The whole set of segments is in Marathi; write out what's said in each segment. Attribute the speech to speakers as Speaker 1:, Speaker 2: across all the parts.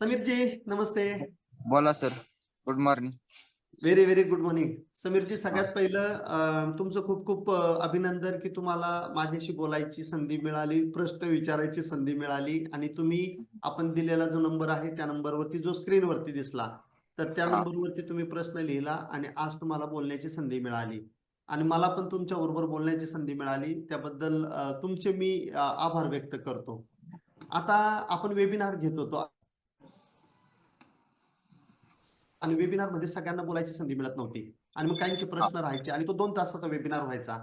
Speaker 1: समीरजी नमस्ते.
Speaker 2: बोला sir good morning.
Speaker 1: Very very good morning Sameerji सगळ्यात पहिलं तुमचं खूप खूप अभिनंदन की तुम्हाला माझ्याशी बोलायची संधी मिळाली प्रश्न विचारायची संधी मिळाली आणि तुम्ही आपण दिलेला जो नंबर आहे त्या नंबरवरती जो स्क्रीनवरती दिसला तर त्या. नंबरवरती तुम्ही प्रश्न लिहिला आणि आज तुम्हाला बोलण्याची संधी मिळाली. आणि मला पण तुमच्या बरोबर बोलण्याची संधी मिळाली. त्याबद्दल तुमचे मी आभार व्यक्त करतो. आता आपण वेबिनार घेत होतो. आणि वेबिनारमध्ये सगळ्यांना बोलायची संधी मिळत नव्हती. आणि मग काहींचे प्रश्न राहायचे आणि तो दोन तासाचा वेबिनार व्हायचा.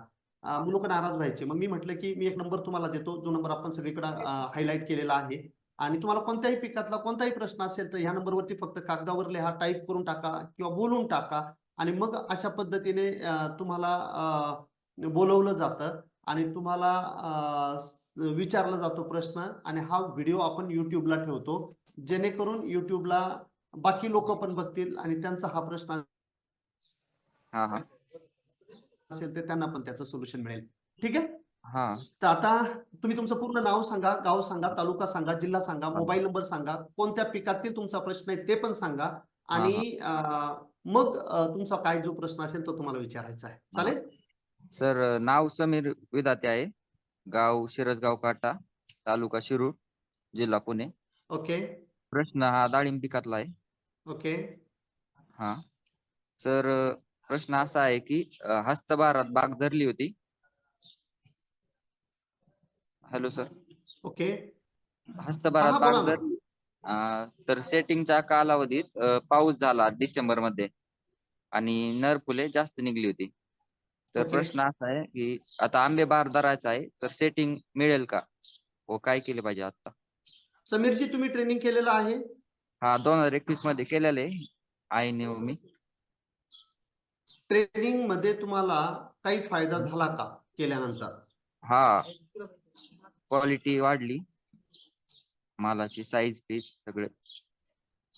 Speaker 1: लोक नाराज व्हायचे. मग मी म्हटलं की मी एक नंबर तुम्हाला देतो. जो नंबर आपण सगळीकडे हायलाईट केलेला आहे. आणि तुम्हाला कोणत्याही पिकातला कोणताही प्रश्न असेल तर ह्या नंबरवरती फक्त कागदावर लिहा टाईप करून टाका किंवा बोलून टाका. आणि मग अशा पद्धतीने तुम्हाला बोलवलं जातं. आणि तुम्हाला विचारला जातो प्रश्न. आणि हा व्हिडिओ आपण युट्यूबला ठेवतो. जेणेकरून युट्यूबला बाकी लोक पण बघतील आणि त्यांचा हा प्रश्न
Speaker 2: हा हा.
Speaker 1: असेल तर त्यांना पण त्याचं सोल्युशन मिळेल. ठीक आहे?
Speaker 2: हा.
Speaker 1: तर आता तुम्ही तुमचं पूर्ण नाव सांगा गाव सांगा तालुका सांगा जिल्हा सांगा मोबाईल नंबर सांगा कोणत्या पिकातील तुमचा प्रश्न आहे ते पण सांगा आणि मग तुमचा काय जो प्रश्न असेल तो तुम्हाला विचारायचा आहे. चालेल?
Speaker 2: सर नाव समीर विदाते आहे. गाव शिरसगाव काटा तालुका शिरूर जिल्हा पुणे.
Speaker 1: ओके.
Speaker 2: प्रश्न हा डाळिंब पिकातला आहे.
Speaker 1: ओके.
Speaker 2: हा. सर प्रश्न असा आहे की हस्तभारात बाग धरली होती. Hello sir.
Speaker 1: ओके.
Speaker 2: हस्तभारात बाग. धरली. तर सेटिंगच्या कालावधीत पाऊस झाला डिसेंबरमध्ये आणि नर फुले जास्त निघली होती. तर. प्रश्न असा आहे की आता आंबे बार धरायचा आहे तर सेटिंग मिळेल का? हो काय केले पाहिजे आता
Speaker 1: समीरजी तुम्ही ट्रेनिंग केलेलं आहे?
Speaker 2: हा दोन हजार एकवीसमध्ये केलेले आहे आईने व मी
Speaker 1: ट्रेनिंगमध्ये तुम्हाला काही फायदा झाला का केल्यानंतर?
Speaker 2: हा क्वालिटी वाढली. मालाची साईज पीस सगळे.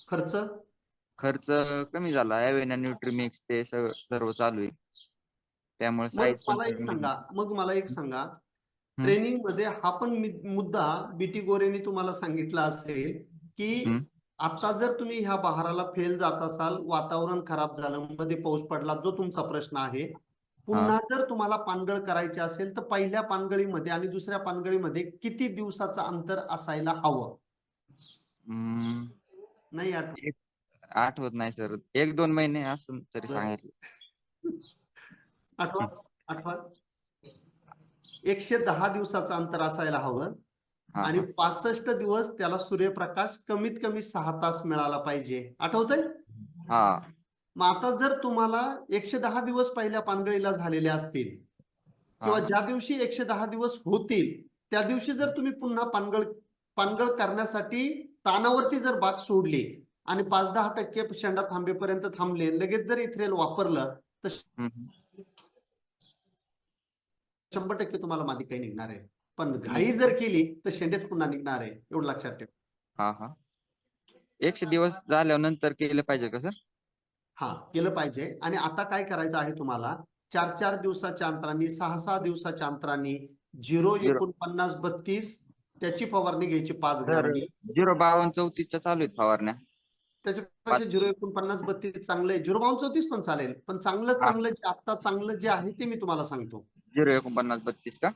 Speaker 1: खर्च?
Speaker 2: खर्च कमी झाला. एवेना न्यूट्रीमिक्स ते सगळं सर्व चालू आहे. त्यामुळे
Speaker 1: मग
Speaker 2: साईज
Speaker 1: मला एक सांगा मग मला एक सांगा. ट्रेनिंगमध्ये हा पण मि- मुद्दा बीटी गोरेने तुम्हाला सांगितला असेल की
Speaker 2: हम्म.
Speaker 1: आता जर तुम्ही ह्या बहाराला फेल जात असाल वातावरण खराब झालं मध्ये पाऊस पडला जो तुमचा प्रश्न आहे पुन्हा जर तुम्हाला पानगळ करायची असेल तर पहिल्या पानगळीमध्ये आणि दुसऱ्या पानगळीमध्ये किती दिवसाचं अंतर असायला हवं? नाही आठवत.
Speaker 2: आठवत नाही सर. एक दोन महिने असं तरी. सांगितलं.
Speaker 1: आठवा आठवा. एकशे दहा दिवसाचं अंतर असायला हवं. आणि. पासष्ट दिवस त्याला सूर्यप्रकाश कमीत कमी सहा तास मिळाला पाहिजे आठवतंय
Speaker 2: हा
Speaker 1: मग आता जर तुम्हाला एकशे दहा दिवस पहिल्या पानगळीला झालेले असतील किंवा. ज्या दिवशी एकशे दहा दिवस होतील त्या दिवशी जर तुम्ही पुन्हा पानगळ पानगळ करण्यासाठी तानावरती जर बाग सोडली आणि पाच दहा टक्के शेंडा थांबेपर्यंत थांबले लगेच जर इथ्रेल वापरलं तर. शंभर टक्के तुम्हाला मादी काही निघणार आहे पण घाई जर केली तर शेंडेच पुन्हा निघणार आहे एवढं लक्षात ठेव.
Speaker 2: हा हा. एकशे दिवस झाल्यानंतर केलं पाहिजे का सर?
Speaker 1: हा केलं पाहिजे. आणि आता काय करायचं आहे तुम्हाला? चार चार दिवसाच्या अंतराने सहा सहा दिवसाच्या अंतराने झिरो. एकोणपन्नास बत्तीस त्याची फवारणी घ्यायची पाच ग्रॅमनी
Speaker 2: झिरो बावन्न चौतीसच्या चालू आहेत फवारण्या.
Speaker 1: त्याच्यापेक्षा झिरो एकोणपन्नास बत्तीस चांगलं आहे. झिरो बावन्न चौतीस पण चालेल. पण चांगलं. चांगलं जे आता चांगलं जे आहे ते मी तुम्हाला सांगतो.
Speaker 2: झिरो एकोणपन्नास बत्तीस का?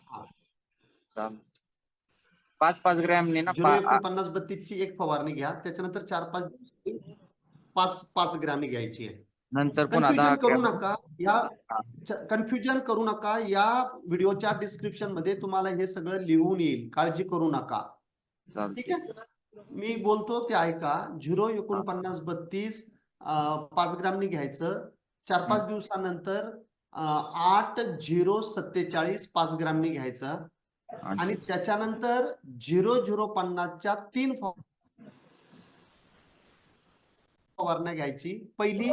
Speaker 2: पाच पाच ग्रॅमने ना
Speaker 1: झिरो एकोणपन्नास बत्तीस ची एक फवारणी घ्या. त्याच्यानंतर चार पाच पाच पाच ग्रॅमनी घ्यायची आहे.
Speaker 2: नंतर
Speaker 1: कन्फ्युजन करू नका. या कन्फ्युजन करू नका. या व्हिडिओच्या डिस्क्रिप्शनमध्ये तुम्हाला हे सगळं लिहून येईल. काळजी करू नका. ठीक आहे? मी बोलतो ते ऐका. झिरो एकोणपन्नास बत्तीस पाच ग्रामनी घ्यायचं. चार पाच दिवसानंतर आठ झिरो सत्तेचाळीस पाच ग्रामनी घ्यायचं. आणि त्याच्यानंतर झिरो झिरो पन्नासच्या तीन फव- फवारण्या घ्यायची. पहिली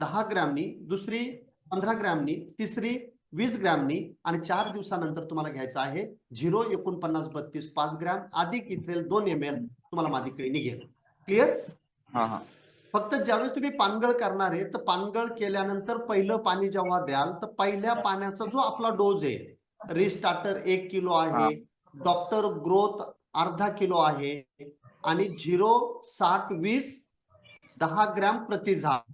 Speaker 1: दहा ग्रॅमनी दुसरी पंधरा ग्रॅमनी तिसरी वीस ग्रॅमनी आणि चार दिवसानंतर तुम्हाला घ्यायचं आहे झिरो एकोणपन्नास बत्तीस पाच ग्रॅम. अधिक इथेल दोन एम एल तुम्हाला मादीकडे निघेल क्लिअर फक्त ज्यावेळेस तुम्ही पानगळ करणार आहे तर पानगळ केल्यानंतर पहिलं पाणी जेव्हा द्याल तर पहिल्या पाण्याचा जो आपला डोज आहे रिस्टार्टर एक किलो आहे. डॉक्टर ग्रोथ अर्धा किलो आहे. आणि झिरो साठ वीस दहा ग्रॅम प्रति झाड.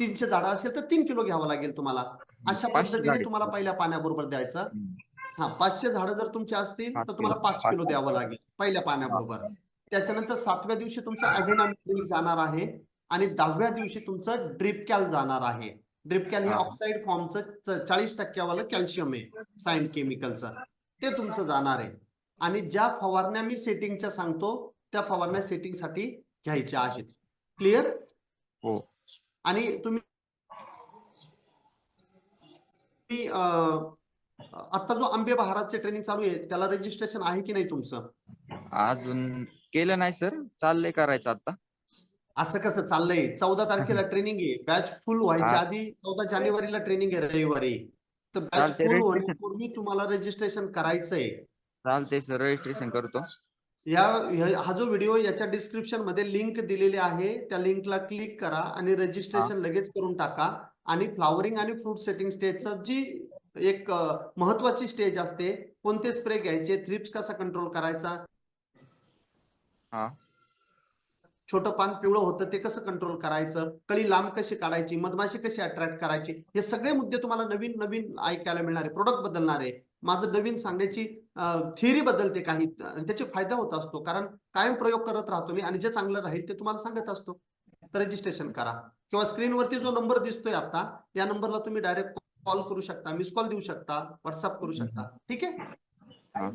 Speaker 1: तीनशे झाडं असेल तर तीन किलो घ्यावं लागेल तुम्हाला. अशा पद्धतीने. तुम्हाला पहिल्या पाण्याबरोबर द्यायचं. हा पाचशे झाडं जर तुमची असतील तर तुम्हाला
Speaker 2: किलो.
Speaker 1: पाच किलो द्यावं लागेल पहिल्या पाण्याबरोबर. त्याच्यानंतर सातव्या दिवशी तुमचं अव्हेनॉमिक जाणार आहे. आणि दहाव्या दिवशी तुमचं ड्रिपकॅल जाणार आहे. ड्रिपकॅल हे
Speaker 2: हा.
Speaker 1: ऑक्साईड फॉर्मचं चाळीस टक्क्यावालं कॅल्शियम आहे सायन केमिकलचं. ते तुमचं जाणार आहे. आणि ज्या फवारण्या मी सेटिंगच्या सांगतो त्या फवारण्या सेटिंगसाठी घ्यायच्या आहेत. क्लिअर
Speaker 2: हो.
Speaker 1: आणि तुम्ही आता जो आंबे बहाराचे ट्रेनिंग चालू आहे त्याला रजिस्ट्रेशन आहे की नाही तुमचं?
Speaker 2: अजून केलं नाही सर चाललंय करायचं आता
Speaker 1: असं कसं चाललंय? चौदा तारखेला ट्रेनिंग आहे. बॅच फुल व्हायच्या. आधी चौदा जानेवारीला ट्रेनिंग आहे रविवारी. तर बॅच
Speaker 2: चालतंय,
Speaker 1: फुल
Speaker 2: registration.
Speaker 1: होण्यापूर्वी तुम्हाला रजिस्ट्रेशन करायचंय.
Speaker 2: चालतंय सर. रजिस्ट्रेशन करतो.
Speaker 1: या ह्या- हा जो व्हिडिओ याच्या डिस्क्रिप्शनमध्ये लिंक दिलेली आहे. त्या लिंकला क्लिक करा आणि रजिस्ट्रेशन लगेच करून टाका. आणि फ्लावरिंग आणि फ्रूट सेटिंग स्टेजचं जी एक अ, महत्वाची स्टेज असते कोणते स्प्रे घ्यायचे थ्रिप्स कसा कंट्रोल करायचा?
Speaker 2: हा.
Speaker 1: छोटं पान पिवळं होतं ते कसं कंट्रोल करायचं? कळी लांब कशी काढायची? मधमाशी कशी अट्रॅक्ट करायची? हे सगळे मुद्दे तुम्हाला नवीन नवीन ऐकायला मिळणार आहे. प्रोडक्ट बदलणार आहे. माझं नवीन सांगायची थिअरी बदलते काही. त्याचे फायदा होत असतो. कारण कायम प्रयोग करत राहतो मी आणि जे चांगलं राहील ते तुम्हाला सांगत असतो. तर रजिस्ट्रेशन करा. किंवा स्क्रीनवरती जो नंबर दिसतोय आता या नंबरला तुम्ही डायरेक्ट कॉल करू शकता. मिस कॉल देऊ शकता. व्हॉट्सअप करू शकता. ठीक आहे?
Speaker 2: हा.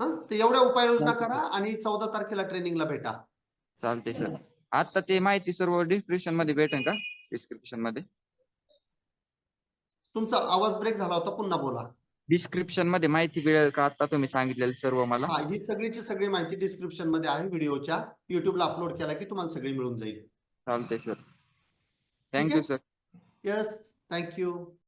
Speaker 1: हा? तर एवढ्या उपाययोजना करा आणि चौदा तारखेला ट्रेनिंगला भेटा.
Speaker 2: चालतंय सर आता ते माहिती सर्व डिस्क्रिप्शनमध्ये भेटेल का? डिस्क्रिप्शनमध्ये.
Speaker 1: तुमचा आवाज ब्रेक झाला होता पुन्हा बोला.
Speaker 2: डिस्क्रिप्शनमध्ये माहिती मिळेल का? आता तुम्ही सांगितलेलं सर्व मला.
Speaker 1: हा ही सगळीची सगळी माहिती डिस्क्रिप्शनमध्ये आहे व्हिडिओच्या. युट्यूबला अपलोड केला की तुम्हाला सगळी मिळून जाईल.
Speaker 2: चालतंय sir? Thank you sir
Speaker 1: yes thank you